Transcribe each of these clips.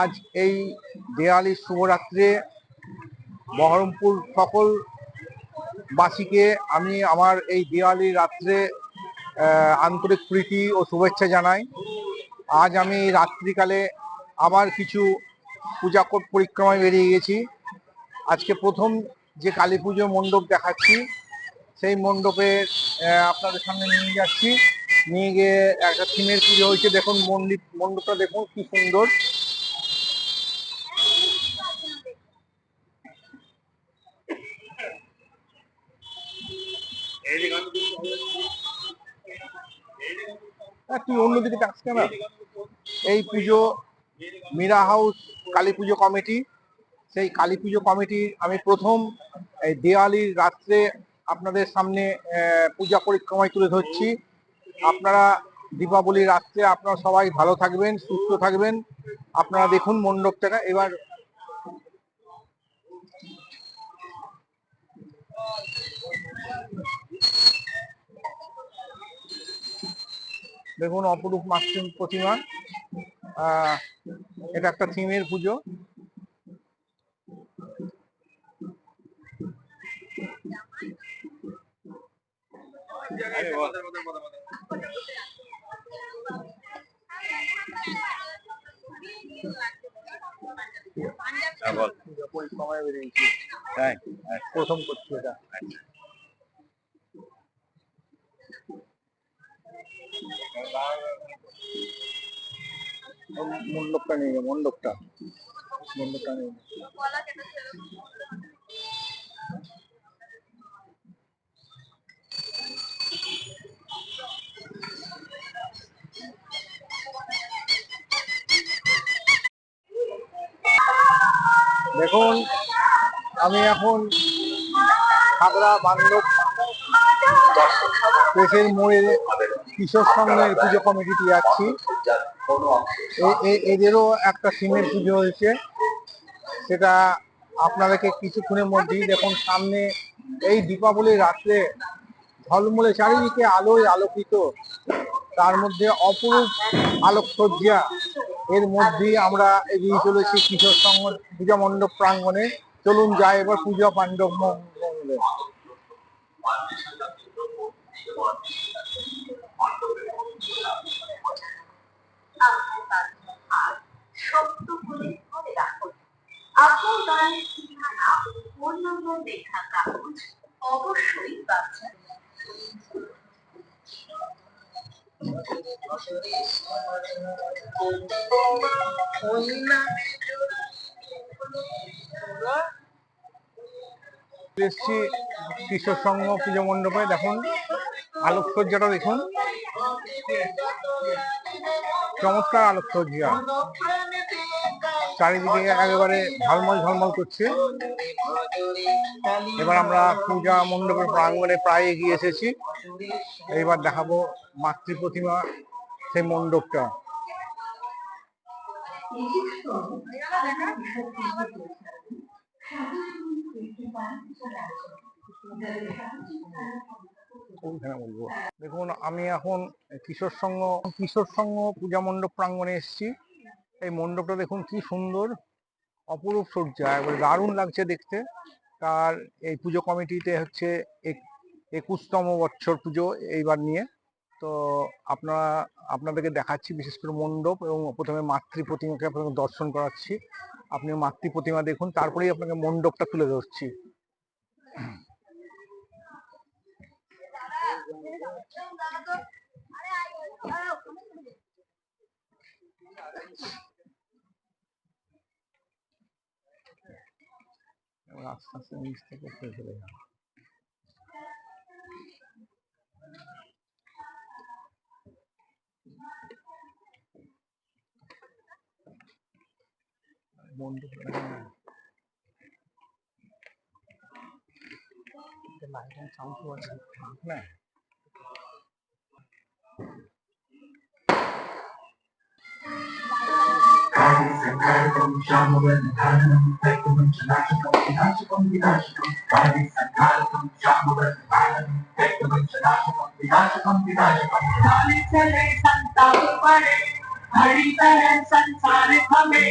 আজ এই দেয়ালি শুভরাত্রে বহরমপুর সকল বাসীকে আমি আমার এই দেওয়ালি রাত্রে আন্তরিক প্রীতি ও শুভেচ্ছা জানাই। আজ আমি রাত্রিকালে আবার কিছু পূজা পরিক্রমায় বেরিয়ে গেছি। আজকে প্রথম যে কালী পুজো মণ্ডপ দেখাচ্ছি, সেই মণ্ডপে আপনাদের সামনে নিয়ে যাচ্ছি। নিয়ে গিয়ে একটা থিমের পুজো হয়েছে। দেখুন মন্দির মণ্ডপটা দেখুন কি সুন্দর। হ্যাঁ, তুই অন্যদিকে যাস কেন এই পুজো মীরা হাউস কালী পুজো কমিটি। সেই কালী পুজো কমিটি আমি প্রথম এই দেওয়ালির রাত্রে আপনাদের সামনে পূজা পরিক্রমায় তুলে ধরছি। আপনারা দীপাবলি রাত্রে আপনারা সবাই ভালো থাকবেন, সুস্থ থাকবেন। আপনারা দেখুন মণ্ডপটাকে, এবার দেখুন অপরূপ মাতৃ প্রতিমা। এটা একটা থিমের পুজো। তাই প্রথম করছি এটা। মণ্ডপটা নিয়ে মণ্ডপটা মণ্ডপটা নিয়ে দেখুন, আমি এখন খাগড়া বান্ধব দেশের মোড়ে কিশোর সংঘের পুজো কমিটিতে যাচ্ছি। এদেরও একটা সিমের পুজো হয়েছে। সেটা আপনাদেরকে কিছুক্ষণের মধ্যেই দেখুন, সামনে এই দীপাবলির রাত্রে ঝলমলে চারিদিকে আলোয় আলোকিত। তার মধ্যে অপরূপ আলোকসজ্জা এর মধ্যেই আমরা এগিয়ে চলেছি কিশোর সংঘ পূজা মণ্ডপ প্রাঙ্গণে। চলুন যাই এবার পূজা পাণ্ডব মণ্ডপে অবশ্যই এসছি সংঘ পুজো মণ্ডপে, দেখুন, আলোকসজ্জাটা দেখুন। চমৎকার আলোকসজ্জা। চারিদিকে একেবারে ঝলমল ঝলমল করছে। এবার আমরা পূজা মণ্ডপের প্রাঙ্গণে প্রায় এগিয়ে এসেছি। এইবার দেখাবো মাতৃ প্রতিমা সেই মণ্ডপটা। বলব? দেখুন, আমি এখন কিশোর সংঘ কিশোর সংঘ পূজা মণ্ডপ প্রাঙ্গণে এসেছি। এই মণ্ডপটা দেখুন কি সুন্দর, অপরূপ সজ্জা, একবারে দারুণ লাগছে দেখতে। তার এই পুজো কমিটিতে হচ্ছে এক- একুশতম বছর পুজো এইবার নিয়ে। তো আপনারা, আপনাদেরকে দেখাচ্ছি বিশেষ করে মণ্ডপ এবং প্রথমে মাতৃ প্রতিমাকে আপনাকে দর্শন করাচ্ছি। আপনি মাতৃ প্রতিমা দেখুন, তারপরেই আপনাকে মণ্ডপটা তুলে ধরছি। আস্তে আস্তে নিচ থেকে চলে যাব The light and sound was man. సంకారకం శ్యామవన ధారణం దైవం చనాశకం వినాశకం వినాశకం వాది సంకారకం శ్యామవన ధారణం దైవం చనాశకం వినాశకం వినాశకం ధారి చలే సంతాप పడే हरी तरह संसार हमें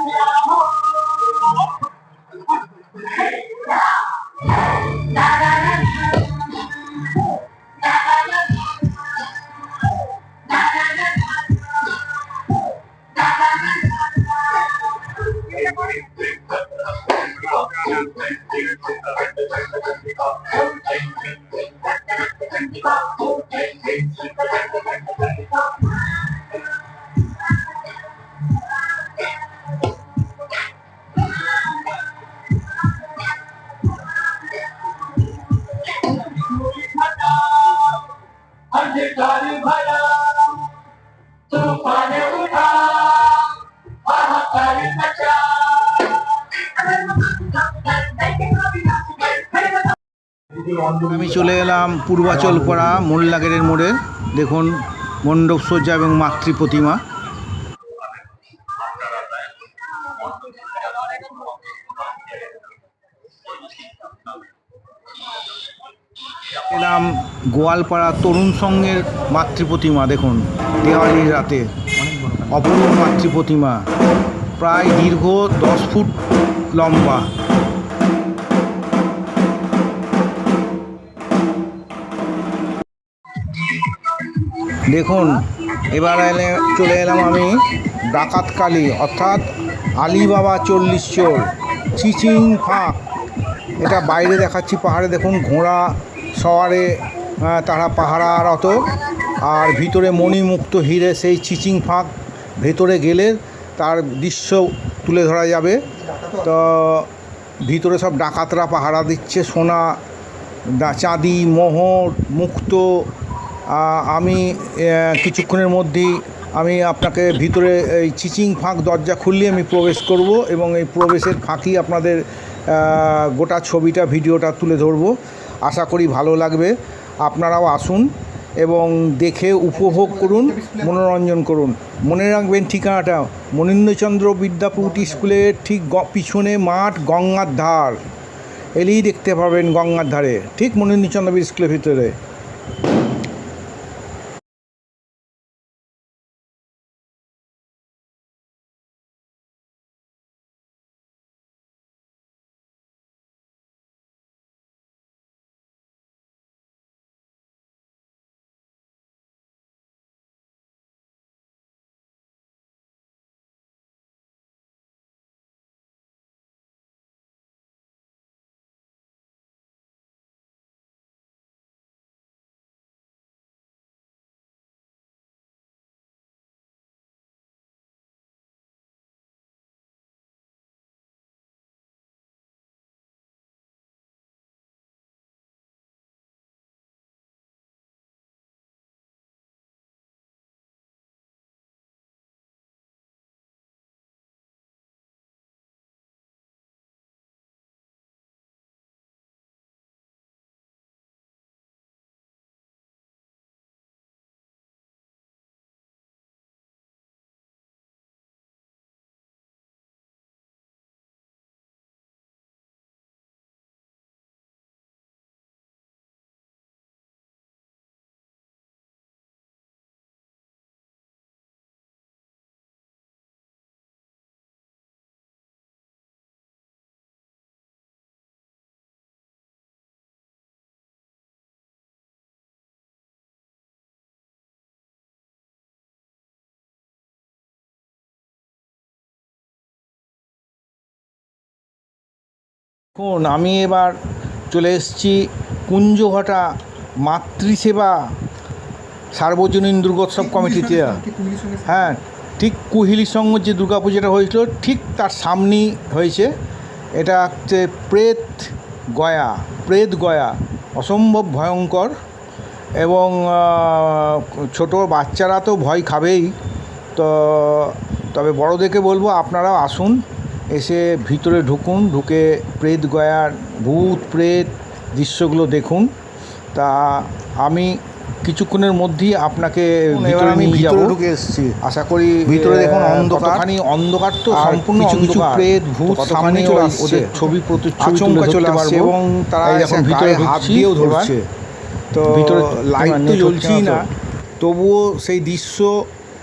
চলে এলাম পূর্বাচল পাড়া মোল্লাগেরের মোড়ে। দেখুন, মণ্ডপ সজ্জা এবং মাতৃ প্রতিমা। এলাম গোয়ালপাড়া তরুণ সঙ্গের মাতৃ প্রতিমা, দেখুন, দেওয়ালির রাতে। অপূর্ব মাতৃ প্রতিমা, প্রায় দীর্ঘ দশ ফুট লম্বা। দেখুন, এবার এলে চলে এলাম আমি ডাকাতকালী, অর্থাৎ আলিবাবা চল্লিশ চোর, চিচিং ফাঁক। এটা বাইরে দেখাচ্ছি পাহাড়ে, দেখুন ঘোড়া সওয়ারে তারা পাহারারত। আর ভিতরে মণিমুক্ত হিরে, সেই চিচিং ফাঁক ভেতরে গেলে তার দৃশ্য তুলে ধরা যাবে। তো ভিতরে সব ডাকাতরা পাহারা দিচ্ছে, সোনা চাঁদি, মোহর, মুক্ত আমি কিছুক্ষণের মধ্যেই আমি আপনাকে ভিতরে এই চিচিং ফাঁক দরজা খুললে আমি প্রবেশ করব এবং এই প্রবেশের ফাঁকি আপনাদের গোটা ছবিটা, ভিডিওটা তুলে ধরবো। আশা করি ভালো লাগবে। আপনারাও আসুন এবং দেখে উপভোগ করুন, মনোরঞ্জন করুন। মনে রাখবেন ঠিকানাটা, মনীন্দ্রচন্দ্র বিদ্যাপীঠ স্কুলের ঠিক পিছনে মাঠ গঙ্গার ধার। এলেই দেখতে পাবেন গঙ্গার ধারে। ঠিক মনীন্দ্রচন্দ্র স্কুলের ভিতরে। দেখুন আমি এবার চলে এসেছি কুঞ্জঘটা মাতৃসেবা সার্বজনীন দুর্গোৎসব কমিটিতে। হ্যাঁ ঠিক কুহিলির সঙ্গে যে দুর্গাপুজোটা হয়েছিল ঠিক তার সামনেই হয়েছে। এটা হচ্ছে প্রেত গয়া প্রেত গয়া অসম্ভব ভয়ঙ্কর এবং ছোট বাচ্চারা তো ভয় খাবেই। তো তবে বড়দেরকে বলব আপনারাও আসুন। এসে ভিতরে ঢুকুন ঢুকে প্রেত গয়ার ভূত প্রেত দৃশ্যগুলো দেখুন। তা আমি কিছুক্ষণের মধ্যেই আপনাকে ভিতরে নিয়ে যাব। ঢুকে এসেছি। আশা করি ভিতরে দেখুন আহ, অন্ধকার। তো সম্পূর্ণ কিছু কিছু প্রেত, ভূত সামনে চলে আসছে। ওদের ছবি প্রতিচ্ছবি চলে আসছে এবং তারা এখন ভিতরে হাত দিয়েও। ধরছে। তো ভিতরে লাইট তো জ্বলছেই না। তবুও সেই দৃশ্য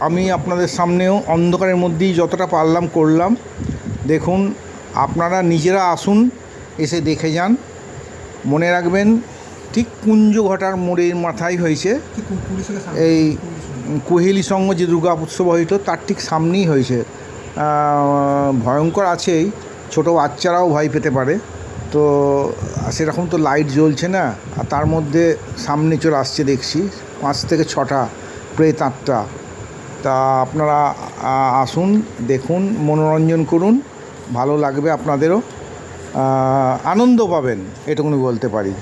আমি আপনাদের সামনেও অন্ধকারের মধ্যেই যতটা পারলাম করলাম। দেখুন আপনারা নিজেরা আসুন এসে দেখে যান। মনে রাখবেন ঠিক কুঞ্জঘটার মোড়ের মাথায় হয়েছে। এই কোহেলি সঙ্গ যে দুর্গা উৎসব হইতো তার ঠিক সামনেই হয়েছে। ভয়ঙ্কর আছেই ছোট বাচ্চারাও ভয় পেতে পারে। তো সেরকম তো লাইট জ্বলছে না আর তার মধ্যে সামনে চলে আসছে দেখছি পাঁচ থেকে ছটা প্রেত আটটা। তা আপনারা আসুন দেখুন মনোরঞ্জন করুন। ভালো লাগবে আপনাদেরও আনন্দ পাবেন এটুকুনি বলতে পারি।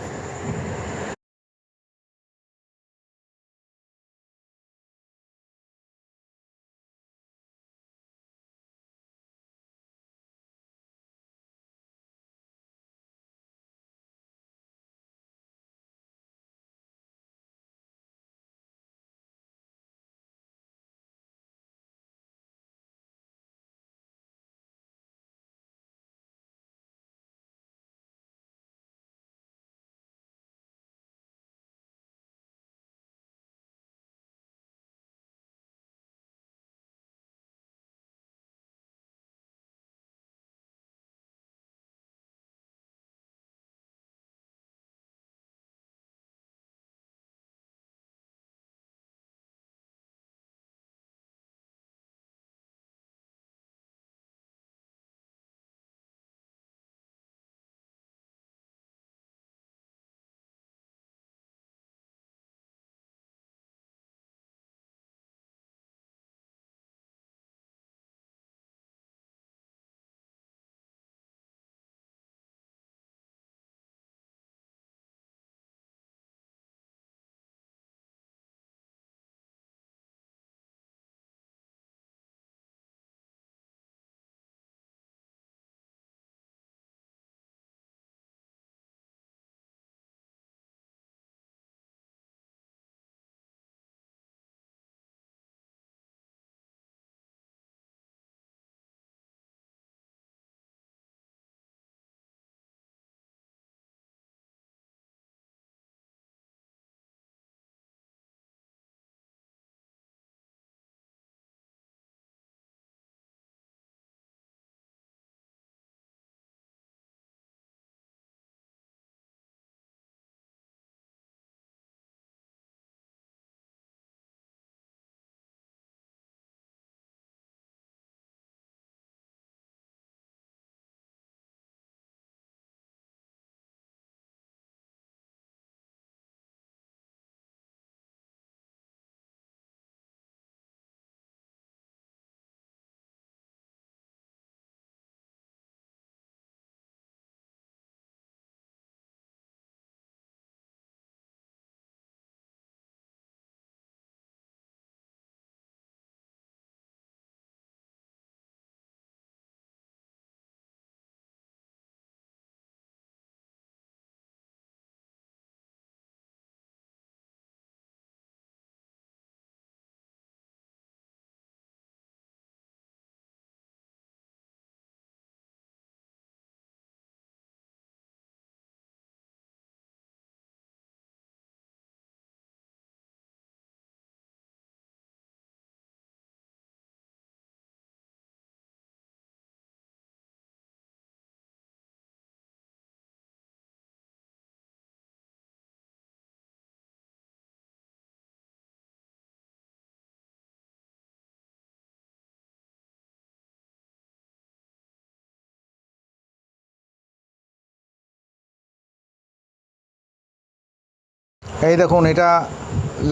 এই দেখুন, এটা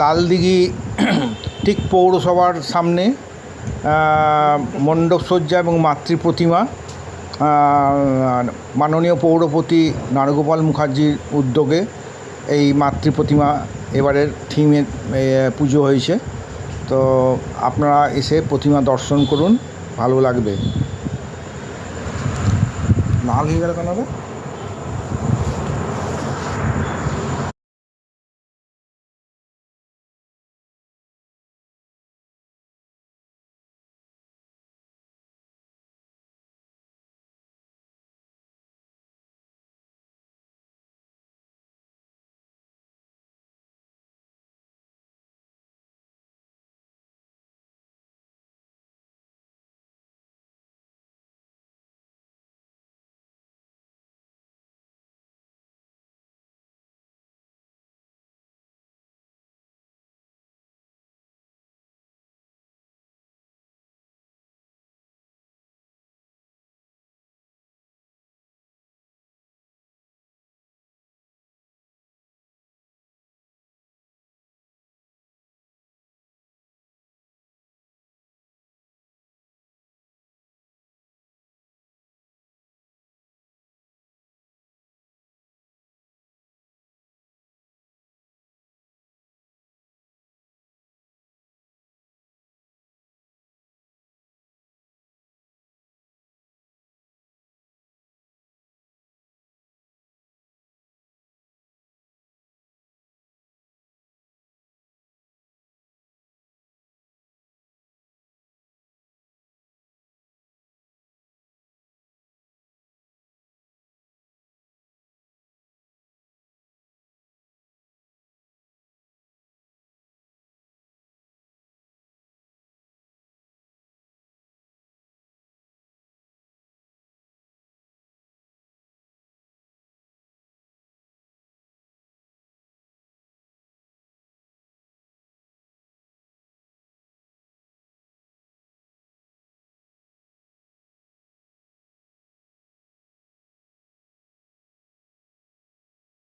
লালদিঘি, ঠিক পৌরসভার সামনে মণ্ডপসজ্জা এবং মাতৃ প্রতিমা মাননীয় পৌরপতি নারগোপাল মুখার্জির উদ্যোগে এই মাতৃ প্রতিমা এবারের থিমে পুজো হয়েছে তো আপনারা এসে প্রতিমা দর্শন করুন, ভালো লাগবে লাল হয়ে গেল কেন?